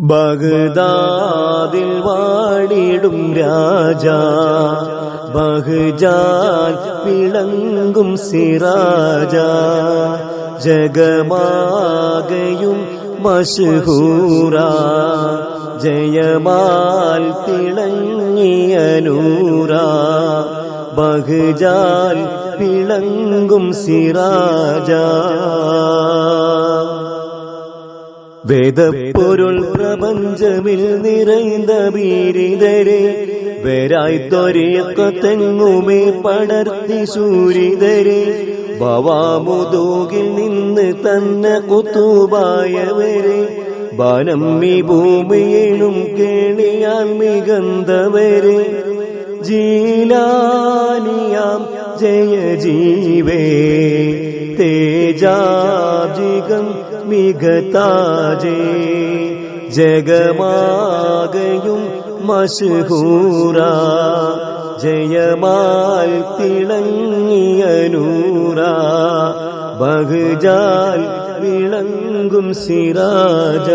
ബഗ്ദാദിൽ വാടിടും രാജ ബഹ്ജാൻ വിളങ്ങും സിറാജ. ജഗമാകയും മഷഹൂറ ജയമാൽ തിളങ്ങിയ നൂറ. ബഹ്ജാൽ വിളങ്ങും സിറാജ. വേദപ്പൊരുൾ പ്രപഞ്ചമിൽ നിറൈന്ത വീരിതരെ വരായി തൊരേക്കത്തെങ്ങുമേ പടർത്തി സൂരിതരെ. ഭവാമുതൂകിൽ നിന്ന് തന്നെ കുത്തുപായവരെ ബാനം ഈ ഭൂമിയിലും കേളിയാൽ മികന്തവരെ. ജീലാനിയാം ജയ ജീവേ തേജാജികം മികതാജേ ജഗമാകയും മഷഹൂറ ജയമാൽ തിളങ്ങിയ നൂറ ബഹുജാൽ വിളങ്ങും സിറാജ